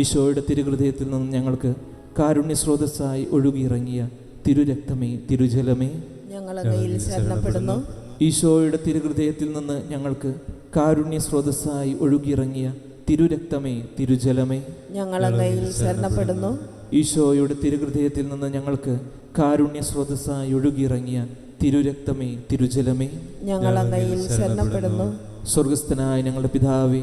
ഈശോയുടെ തിരുഹൃദയത്തിൽ നിന്ന് ഞങ്ങൾക്ക് കാരുണ്യ സ്രോതസ്സായി ഒഴുകിയിറങ്ങിയ തിരുരക്തമേ തിരുജലമേ. ഞങ്ങൾ അങ്ങയിൽ ശരണപ്പെടുന്നു. ഈശോയുടെ തിരുഹൃദയത്തിൽ നിന്ന് ഞങ്ങൾക്ക് കാരുണ്യ സ്രോതസ്സായി ഒഴുകിയിറങ്ങിയ തിരുരക്തമേ തിരുജലമേ. ഞങ്ങൾ അങ്ങയിൽ ശരണപ്പെടുന്നു. ഈശോയുടെ തിരുഹൃദയത്തിൽ നിന്ന് ഞങ്ങൾക്ക് കാരുണ്യ സ്രോതസ്സായി ഒഴുകിയിറങ്ങിയ തിരുരക്തമേ തിരുജലമേ. ഞങ്ങൾ അങ്ങയിൽ ശരണപ്പെടുന്നു. സ്വർഗസ്ഥനായ ഞങ്ങളുടെ പിതാവേ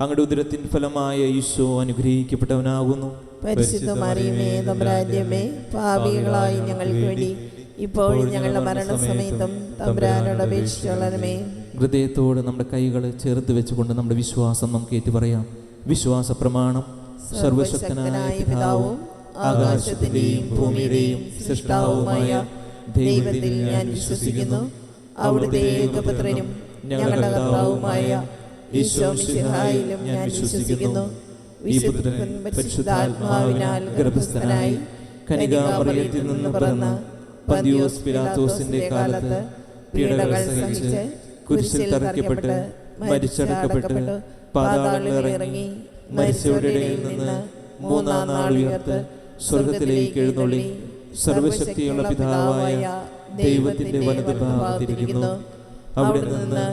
അങ്ങയുടെ ഉദരത്തിൻ ഫലമായ ഈശോ അനുഗ്രഹിക്കപ്പെട്ടവനാകുന്നു. പരിശുദ്ധ മറിയമേ തമ്പുരാന്റമ്മേ പാപികളായി ഞങ്ങൾക്ക് വേണ്ടി ഇപ്പോൾ ഞങ്ങളുടെ മരണസമയത്തും തമ്പുരാനോട് അപേക്ഷിച്ചോളണമേ ഹൃദയത്തോട് നമ്മുടെ കൈകൾ ചേർത്ത് വെച്ചുകൊണ്ട് നമ്മുടെ വിശ്വാസം നമുക്ക് ഏറ്റു പറയാം വിശ്വാസ പ്രമാണം സർവശക്തനായ പിതാവും ആകാശത്തിന്റെയും ഭൂമിയുടെയും സൃഷ്ടാവുമായ ദൈവത്തിൽ ഞാൻ വിശ്വസിക്കുന്നു. അവിടുത്തെ ഏകപുത്രനും ഞങ്ങളുടെ കർത്താവുമായ ഈശോ മിശിഹായിലും ഞാൻ വിശ്വസിക്കുന്നു. വിശുദ്ധൻ പരിശുദ്ധാത്മാവിനാൽ ഗർഭസ്ഥനായി കനികാമറിയത്തിൽ നിന്ന് പിറന്ന പന്തിയോസ് പിലാത്തോസിന്റെ കാലത്ത് പീഡകൾ സഹിച്ച് കുരിശിൽ തറയ്ക്കപ്പെട്ട് മരിച്ചടക്കപ്പെട്ട് പാതാളങ്ങളിൽ ഇറങ്ങി മരിച്ചവരുടെ ഇടയിൽ നിന്ന് മൂന്നാം നാൾ ഉയർത്ത് സ്വർഗത്തിലേക്ക് എഴുന്നള്ളി സർവശക്തിയുള്ള പിതാവായ ദൈവത്തിന്റെ വലതുഭാഗത്തിരിക്കുന്നു അവിടെ നിന്ന്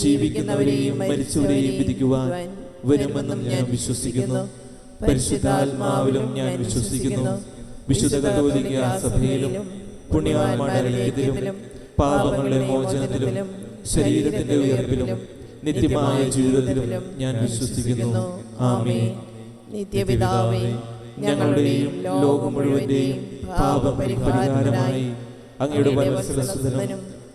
ജീവിക്കുന്നവരെയും മരിച്ചവരെയും വിധിക്കുവാൻ വരുമെന്നും ഞാൻ വിശ്വസിക്കുന്നു. പരിശുദ്ധാത്മാവിലും ഞാൻ വിശ്വസിക്കുന്നു. വിശുദ്ധ കത്തോലിക്ക സഭയിലും പുണ്യാത്മാരിലും പാപങ്ങളുടെ മോചനത്തിലും ശരീരത്തിന്റെ ഉയർപ്പിലും നിത്യമായ ജീവിതത്തിലും ഞാൻ വിശ്വസിക്കുന്നു. ആമേ നിത്യപിതാവേ ഞങ്ങളുടെയും ലോകം മുഴുവന്റെയും പാപപരിഹാരമായി അങ്ങയുടെ വത്സലസുതനും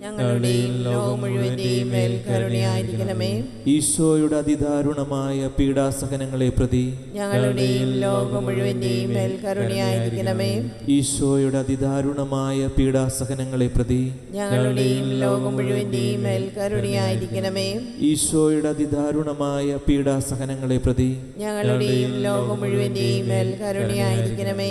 ഞങ്ങളുടെയും ലോകം മുഴുവന്റെയും മേൽ കരുണയായിരിക്കണമേ. ഈശോയുടെ അതിദാരുണമായ പീഡാസഹനങ്ങളെ പ്രതി ഞങ്ങളുടെയും ലോകം മുഴുവന്റെയും മേൽ കരുണയായിരിക്കണമേ. ഈശോയുടെ അതിദാരുണമായ പീഡാസഹനങ്ങളെ പ്രതി ഞങ്ങളുടെയും ലോകം മുഴുവന്റെയും മേൽ കരുണയായിരിക്കണമേ. ഈശോയുടെ അതിദാരുണമായ പീഡാസഹനങ്ങളെ പ്രതി ഞങ്ങളുടെയും ലോകം മുഴുവന്റെയും മേൽ കരുണയായിരിക്കണമേ.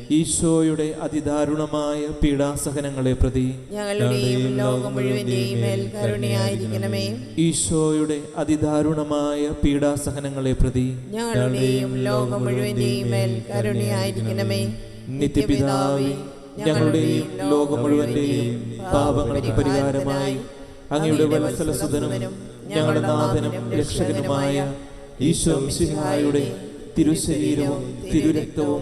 ഈശോയുടെ അതിദാരുണമായ പീഡാസഹനങ്ങളെ പ്രതി ഞങ്ങളുടെയും ലോകം മുഴുവന്റെയും മേൽ കരുണയായിരിക്കണമേ. ഈശോയുടെ അതിദാരുണമായ പീഡാസഹനങ്ങളെ പ്രതി ഞങ്ങളുടെയും ലോകം മുഴുവന്റെയും മേൽ കരുണയായിരിക്കണമേ. നിത്യപിതാവേ ഞങ്ങളുടെയും ലോകം മുഴുവന്റെയും പാപങ്ങൾക്ക് പരിഹാരമായി അങ്ങയുടെ വത്സലസുതനും ഞങ്ങളുടെ നാഥനും രക്ഷകനുമായ ഈശോ മിശിഹായുടെ തിരുശരീരവും തിരുരക്തവും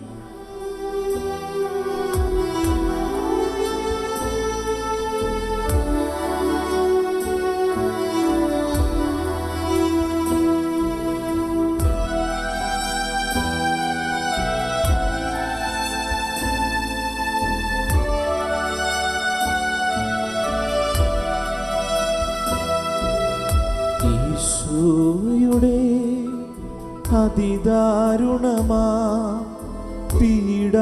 അതിദാരുണമാ. പീഡ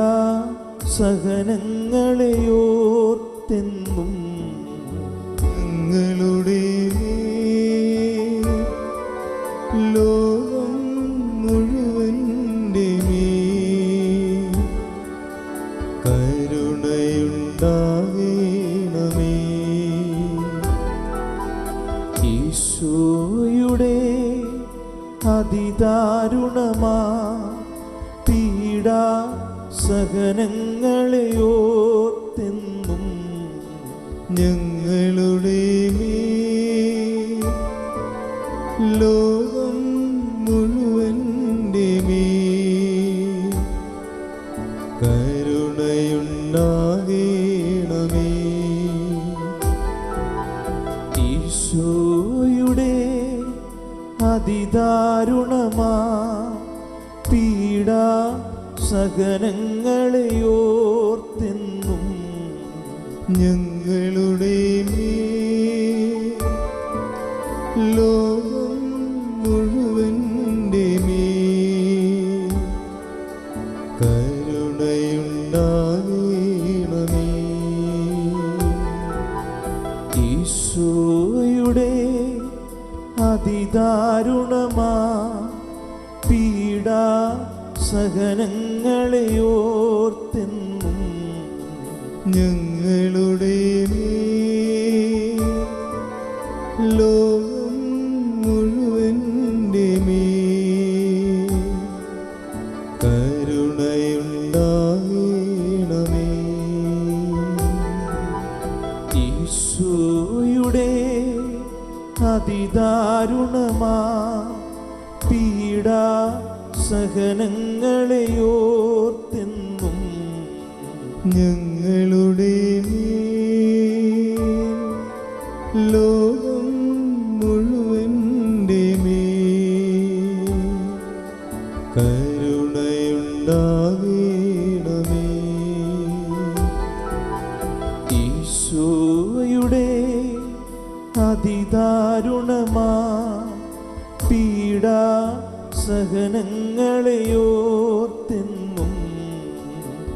സഹനങ്ങളെയോർത്തെന്നും ലോകം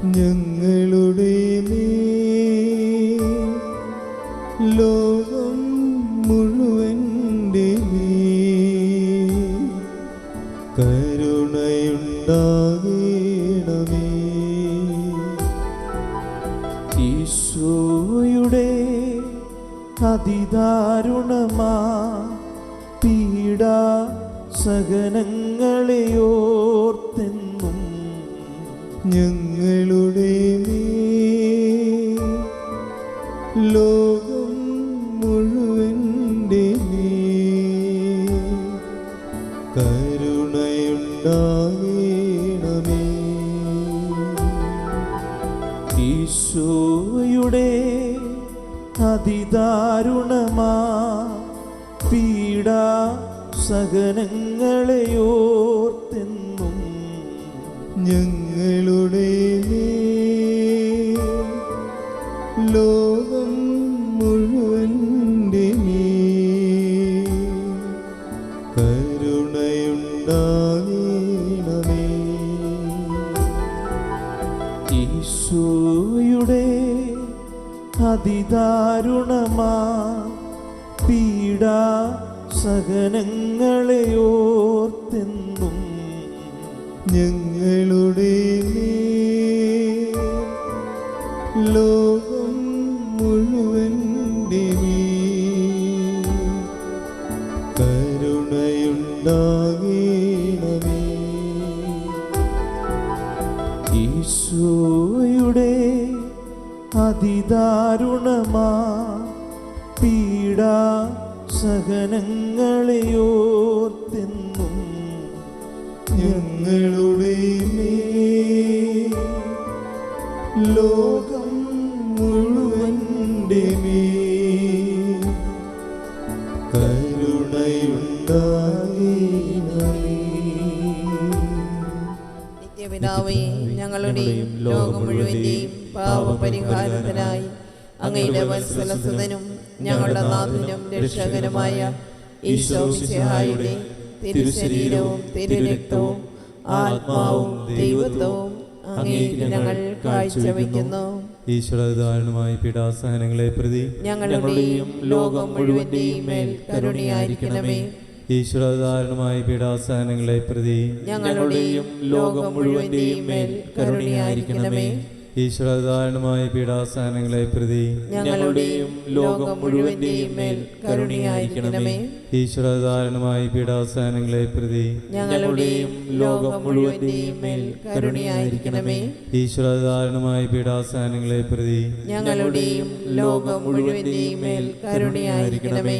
ഞങ്ങളുടെ ലോകം മുഴുവന്റെ കരുണയുണ്ടാകണമേ. ഈശോയുടെ അതിദാരുണമാ പീഡ സഹനങ്ങളെയോർത്തെന്നും ഞങ്ങളുടെ സഹനങ്ങളെയോർത്തെന്നും ഞങ്ങളുടെ ലോകം മുഴുവന്റെ മേൽ കരുണയുണ്ടാകണമേ. ഈശോയുടെ അതിദാരുണമാ പീഡാ സഹനങ്ങളെയോർത്തെന്നും ഞങ്ങളുടെ ലോകം മുഴുവന്റെ മേൽ കരുണയുണ്ടാകണമേ. ഈശോയുടെ അതിദാരുണമാ പീഡാ സഹനങ്ങളെയോർത്തെന്നും ഞങ്ങളുടെ മേൽ ലോകം മുഴുവന്റെ കരുണയുണ്ടാകണമേ. നിത്യപിതാവേ ഞങ്ങളുടെയും ലോകം മുഴുവന്റെയും പാപപരിഹാരത്തിനായി അങ്ങയുടെ വത്സലസുതനും ഞങ്ങളുടെ നാഥനും രക്ഷകനുമായ ഈശോ മിശിഹായുടെ തിരുശരീരവും തിരുരക്തവും ആത്മാവും ദൈവത്വവും അങ്ങേക്ക് ഞങ്ങൾ കാഴ്ചവെക്കുന്നു ഈശ്വരധാരണമായ പീഡാസഹനങ്ങളെ പ്രതി ഞങ്ങളുടെയും ലോകം മുഴുവന്റെയും മേൽ കരുണയായിരിക്കണമേ. ഈശ്വരധാരണമായ പീഡാസഹനങ്ങളെ പ്രതി ഞങ്ങളുടെയും ലോകം മുഴുവന്റെയും മേൽ കരുണയായിരിക്കണമേ. ഈശ്വരധാരണമായ പീഡാസഹനങ്ങളെ പ്രതി ഞങ്ങളുടെയും ലോകം മുഴുവന്റെയും മേൽ കരുണയായിരിക്കണമേ. ഈശ്വരധാരണമായ പീഡാസഹനങ്ങളെ പ്രതി ഞങ്ങളുടെയും ലോകം മുഴുവന്റെയും മേൽ കരുണയായിരിക്കണമേ. ഈശ്വരധാരണമായ പീഡാസഹനങ്ങളെ പ്രതി ഞങ്ങളുടെയും ലോകം മുഴുവന്റെയും മേൽ കരുണയായിരിക്കണമേ.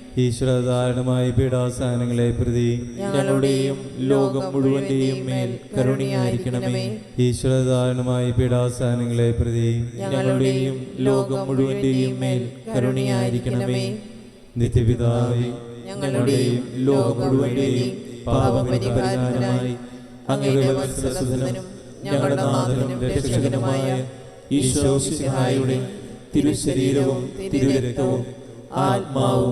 ഈശ്വരധാരണമായ പീഡാസഹനങ്ങളെ പ്രതി ഞങ്ങളുടെയും ലോകം മുഴുവന്റെയും മേൽ കരുണയായിരിക്കണമേ. ഈശ്വരധാരണമായ പീഡാസഹനങ്ങളെ പ്രതി ഞങ്ങളുടെയും ലോകം മുഴുവന്റെയും മേൽ കരുണയായിരിക്കണമേ. നിത്യപിതാവേ ഞങ്ങളുടെയും ലോകം മുഴുവന്റെയും പാപപരിഹാരമായി അങ്ങയുടെ ഞങ്ങളുടെ നാഥനും രക്ഷകനുമായ ഈശോ തിരുശരീരവും തിരുരക്തവും ആത്മാവും